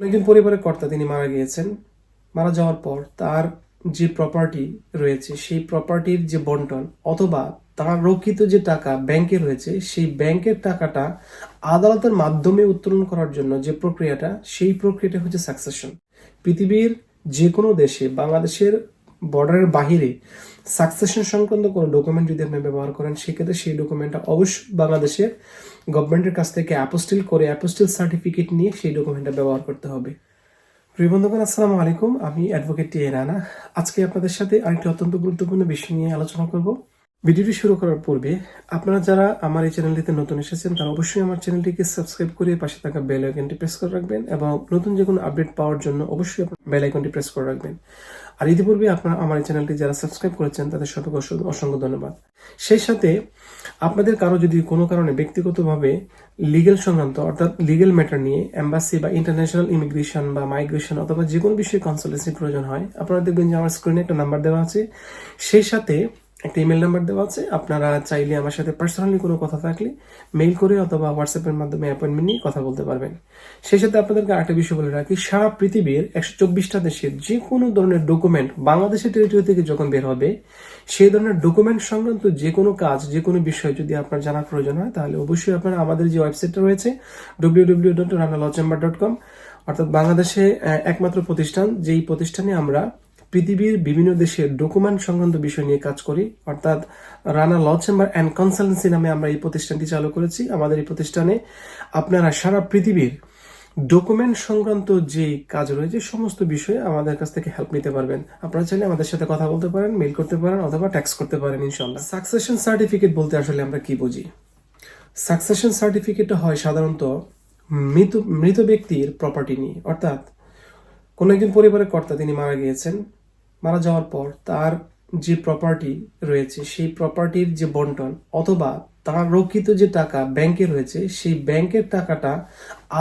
একজন পরিবারের কর্তা তিনি মারা গিয়েছেন। মারা যাওয়ার পর তার যে প্রপার্টি রয়েছে, সেই প্রপার্টির যে বন্টন অথবা তার রক্ষিত যে টাকা ব্যাংকে রয়েছে, সেই ব্যাংকের টাকাটা আদালতের মাধ্যমে উত্তোলন করার জন্য যে প্রক্রিয়াটা, সেই প্রক্রিয়াটা হচ্ছে সাকসেশন পৃথিবীর যে কোনো দেশে, বাংলাদেশের বর্ডারের বাহিরে সাকসেশন সংক্রান্ত কোনো ডকুমেন্ট যদি আপনি ব্যবহার করেন, সেক্ষেত্রে সেই ডকুমেন্টটা অবশ্যই বাংলাদেশের গভর্নমেন্টের কাছ থেকে অ্যাপোস্টিল করে অ্যাপোস্টিল সার্টিফিকেট নিয়ে সেই ডকুমেন্টটা ব্যবহার করতে হবে। প্রিয় বন্ধুগণ, আসসালামু আলাইকুম। আমি অ্যাডভোকেট টি রানা। আজকে আপনাদের সাথে আরেকটি অত্যন্ত গুরুত্বপূর্ণ বিষয় নিয়ে আলোচনা করব। ভিডিওটি শুরু করার পূর্বে আপনারা যারা আমার এই চ্যানেলটিতে নতুন এসেছেন, তারা অবশ্যই আমার চ্যানেলটিকে সাবস্ক্রাইব করে পাশে থাকা বেল আইকনটি প্রেস করে রাখবেন এবং নতুন যে কোনো আপডেট পাওয়ার জন্য অবশ্যই বেল আইকনটি প্রেস করে রাখবেন। আর ইতিপূর্বে আপনারা আমার এই চ্যানেলটি যারা সাবস্ক্রাইব করেছেন, তাদের সবাইকে অসংখ্য- ধন্যবাদ। সেই সাথে আপনাদের কারও যদি কোনো কারণে ব্যক্তিগতভাবে লিগেল সংক্রান্ত, অর্থাৎ লিগেল ম্যাটার নিয়ে এম্বাসি বা ইন্টারন্যাশনাল ইমিগ্রেশন বা মাইগ্রেশন অথবা যে কোনো বিষয়ে কনসালটেন্সি প্রয়োজন হয়, আপনারা দেখবেন যে আমার স্ক্রিনে একটা নাম্বার দেওয়া আছে। সেই সাথে একটা ইমেল নাম্বার দেওয়া আছে। আপনারা চাইলে আমার সাথে পার্সোনালি কোনো কথা থাকলে মেইল করে অথবা হোয়াটসঅ্যাপের মাধ্যমে অ্যাপয়েন্টমেন্ট নিয়ে কথা বলতে পারবেন। সেই সাথে আপনাদেরকে আরেকটা বিষয় বলে রাখি, সারা পৃথিবীর একশো চব্বিশটা দেশের যে কোনো ধরনের ডকুমেন্ট বাংলাদেশের টেরিটরি থেকে যখন বের হবে, সেই ধরনের ডকুমেন্ট সংক্রান্ত যে কোনো কাজ যে কোনো বিষয় যদি আপনার জানার প্রয়োজন হয়, তাহলে অবশ্যই আপনারা আমাদের যে ওয়েবসাইটটা রয়েছে W W dot dot com অর্থাৎ বাংলাদেশে একমাত্র প্রতিষ্ঠান, যেই প্রতিষ্ঠানে আমরা পৃথিবীর বিভিন্ন দেশের ডকুমেন্ট সংক্রান্ত বিষয় নিয়ে কাজ করি। অর্থাৎ Rana law chamber and consultancy নামে আমরা এই প্রতিষ্ঠানটি চালু করেছি। আমাদের এই প্রতিষ্ঠানে আপনারা সারা পৃথিবীর ডকুমেন্ট সংক্রান্ত যে কাজ রয়েছে, সমস্ত বিষয়ে আমাদের কাছ থেকে হেল্প নিতে পারবেন। আপনারা চাইলে আমাদের সাথে কথা বলতে পারেন মেল করতে পারেন, অথবা ট্যাক্স করতে পারেন ইনশাল্লাহ সাকসেশন সার্টিফিকেট বলতে আসলে আমরা কি বুঝি? সাকসেশন সার্টিফিকেটটা হয় সাধারণত মৃত মৃত ব্যক্তির প্রপার্টি নিয়ে। অর্থাৎ কোনো একজন পরিবারের কর্তা তিনি মারা গিয়েছেন। মারা যাওয়ার পর তার যে প্রপার্টি রয়েছে, সেই প্রপার্টির যে বন্টন অথবা তার রক্ষিত যে টাকা ব্যাংকে রয়েছে, সেই ব্যাংকের টাকাটা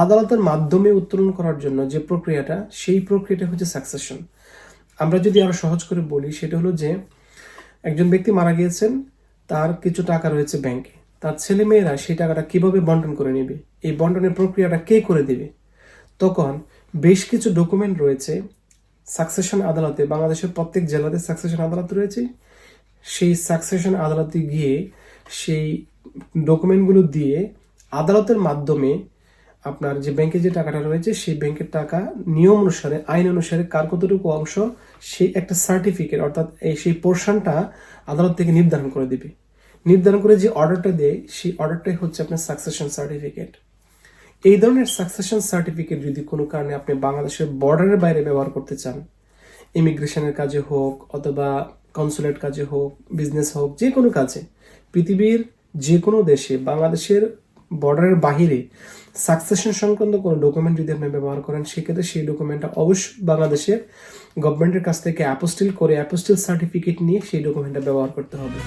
আদালতের মাধ্যমে উত্তোলন করার জন্য যে প্রক্রিয়াটা, সেই প্রক্রিয়াটা হচ্ছে সাকসেশন আমরা যদি আরও সহজ করে বলি, সেটা হলো যে একজন ব্যক্তি মারা গিয়েছেন, তার কিছু টাকা রয়েছে ব্যাংকে তার ছেলে মেয়েরা সেই টাকাটা কীভাবে বন্টন করে নেবে? এই বন্টনের প্রক্রিয়াটা কে করে দেবে? তখন বেশ কিছু ডকুমেন্ট রয়েছে সাকসেশন আদালতে, বাংলাদেশের প্রত্যেক জেলাতে সাকসেশন আদালত রয়েছে। সেই সাকসেশন আদালতে গিয়ে সেই ডকুমেন্টগুলো দিয়ে আদালতের মাধ্যমে আপনার যে ব্যাংকে যে টাকাটা রয়েছে, সেই ব্যাংকের টাকা নিয়ম অনুসারে, আইন অনুসারে কার কতটুকু অংশ, সেই একটা সার্টিফিকেট অর্থাৎ এই সেই পোর্শনটা আদালত থেকে নির্ধারণ করে দিবে। নির্ধারণ করে যে অর্ডারটা দেয়, সেই অর্ডারটাই হচ্ছে আপনার সাকসেশন সার্টিফিকেট এই ধরনের সাকসেশন সার্টিফিকেট যদি কোনো কারণে আপনি বাংলাদেশের বর্ডারের বাইরে ব্যবহার করতে চান ইমিগ্রেশনের কাজে হোক অথবা কনসুলেট কাজে হোক বিজনেস হোক, যে কোনো কাজে, পৃথিবীর যে কোনো দেশে, বাংলাদেশের বর্ডারের বাহিরে সাকসেশন সংক্রান্ত কোনো ডকুমেন্ট যদি আপনি ব্যবহার করেন, সেক্ষেত্রে সেই ডকুমেন্টটা অবশ্যই বাংলাদেশের গভর্নমেন্টের কাছ থেকে অ্যাপোস্টিল করে অ্যাপোস্টিল সার্টিফিকেট নিয়ে সেই ডকুমেন্টটা ব্যবহার করতে হবে।